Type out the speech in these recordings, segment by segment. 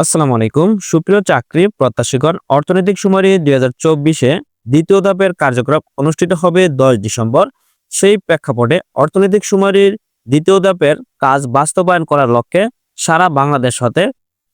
আসসালামু আলাইকুম। সুপ্রিয় চাকরি প্রত্যাশীগণ, অর্থনৈতিক সুমারি দুই হাজার চব্বিশে দ্বিতীয় ধাপের কার্যক্রম অনুষ্ঠিত হবে দশ ডিসেম্বর। সেই প্রেক্ষাপটে অর্থনৈতিক সুমারির দ্বিতীয় ধাপের কাজ বাস্তবায়ন করার লক্ষ্যে সারা বাংলাদেশ হতে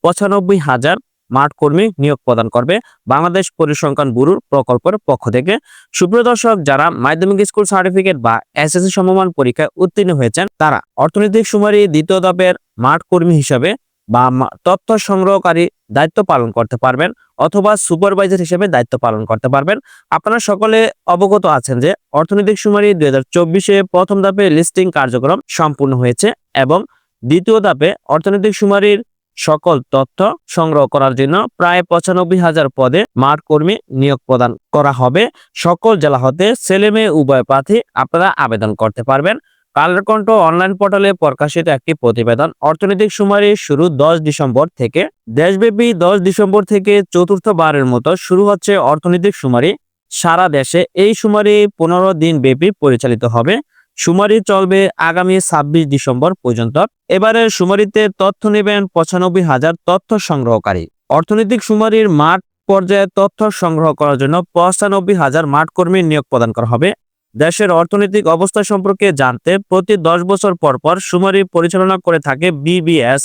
পঁচানব্বই হাজার মাঠ কর্মী নিয়োগ প্রদান করবে বাংলাদেশ পরিসংখ্যান ব্যুরোর প্রকল্পের পক্ষ থেকে। সুপ্রিয় দর্শক, যারা মাধ্যমিক স্কুল সার্টিফিকেট বা এস এসএসসি সমমান পরীক্ষায় উত্তীর্ণ হয়েছেন, তারা অর্থনৈতিক সুমারি দ্বিতীয় ধাপের মাঠ কর্মী হিসাবে বা তথ্য সংগ্রহকারী দায়িত্ব পালন করতে পারবেন অথবা সুপারভাইজার হিসেবে দায়িত্ব পালন করতে পারবেন। আপনারা সকলে অবগত আছেন যে অর্থনৈতিক সুমারি দুই হাজার চব্বিশে প্রথম ধাপে লিস্টিং কার্যক্রম সম্পূর্ণ হয়েছে এবং দ্বিতীয় ধাপে অর্থনৈতিক সুমারির সকল তথ্য সংগ্রহ করার জন্য প্রায় পঁচানব্বই হাজার পদে মাঠ কর্মী নিয়োগ প্রদান করা হবে। সকল জেলা হতে ছেলে মেয়ে উভয় প্রার্থী আপনারা আবেদন করতে পারবেন। কালের কণ্ঠ অনলাইন পোর্টালে প্রকাশিত একটি প্রতিবেদন। অর্থনৈতিক সুমারি শুরু দশ ডিসেম্বর থেকে। দেশব্যাপী দশ ডিসেম্বর থেকে চতুর্থবারের মতো শুরু হচ্ছে অর্থনৈতিক সুমারি সারা দেশে এই সুমারি পনেরো দিন ব্যাপী পরিচালিত হবে। সুমারি চলবে আগামী ছাব্বিশ ডিসেম্বর পর্যন্ত। এবারের সুমারিতে তথ্য নেবেন পঁচানব্বই হাজার তথ্য সংগ্রহকারী। অর্থনৈতিক সুমারির মাঠ পর্যায়ে তথ্য সংগ্রহ করার জন্য পঁচানব্বই হাজার মাঠ কর্মী নিয়োগ প্রদান করা হবে। দেশের অর্থনৈতিক অবস্থা সম্পর্কে জানতে প্রতি দশ বছর পর পর সুমারি পরিচালনা করে থাকে বিবিএস।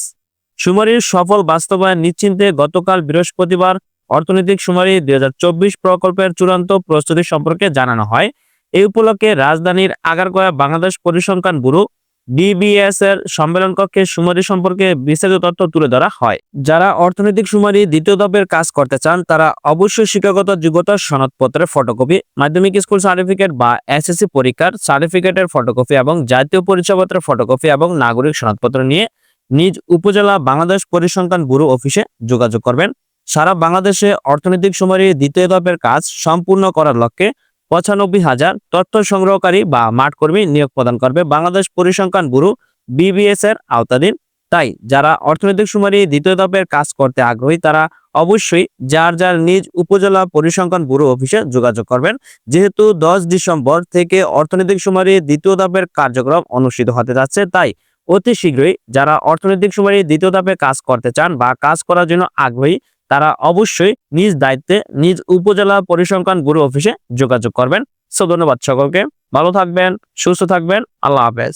সুমারির সফল বাস্তবায়ন নিশ্চিন্তে গতকাল বৃহস্পতিবার অর্থনৈতিক সুমারি দুই হাজার চব্বিশ প্রকল্পের চূড়ান্ত প্রস্তুতি সম্পর্কে জানানো হয়। এই উপলক্ষে রাজধানীর আগারগোয়া বাংলাদেশ পরিসংখ্যান ব্যুরো ডিবিএস এর সম্মেলন কক্ষে সুমারি সম্পর্কে বিস্তারিত তথ্য তুলে ধরা হয়। যারা অর্থনৈতিক সুমারি দ্বিতীয় ধাপের কাজ করতে চান, তারা অবশ্যই শিক্ষাগত যোগ্যতার সনদপত্রের ফটোকপি মাধ্যমিক স্কুল সার্টিফিকেট বা এসএসসি পরীক্ষার সার্টিফিকেটের ফটোকপি এবং জাতীয় পরিচয়পত্রের ফটোকপি এবং নাগরিক সনদপত্র নিয়ে নিজ উপজেলা বাংলাদেশ পরিসংখ্যান ব্যুরো অফিসে যোগাযোগ করবেন। সারা বাংলাদেশে অর্থনৈতিক সুমারি দ্বিতীয় ধাপের কাজ সম্পূর্ণ করার লক্ষ্যে পঁচানব্বই হাজার তথ্য সংগ্রহকারী বা মাঠ কর্মী নিয়োগ প্রদান করবে বাংলাদেশ পরিসংখ্যান ব্যুরো বিবিএস এর আওতাধীন। তাই, যারা অর্থনৈতিক সুমারি দ্বিতীয় ধাপের কাজ করতে আগ্রহী, তারা অবশ্যই যার যার নিজ উপজেলা পরিসংখ্যান ব্যুরো অফিসে যোগাযোগ করবেন। যেহেতু দশ ডিসেম্বর থেকে অর্থনৈতিক সুমারি দ্বিতীয় ধাপের কার্যক্রম অনুষ্ঠিত হতে যাচ্ছে, তাই অতি শীঘ্রই যারা অর্থনৈতিক সুমারি দ্বিতীয় ধাপে কাজ করতে চান বা কাজ করার জন্য আগ্রহী তারা অবশ্যই নিজ দায়িত্বে নিজ উপজেলা পরিসংখ্যান গুরু অফিসে যোগাযোগ করবেন। সো ধন্যবাদ সকলকে। ভালো থাকবেন, সুস্থ থাকবেন। আল্লাহ হাফেজ।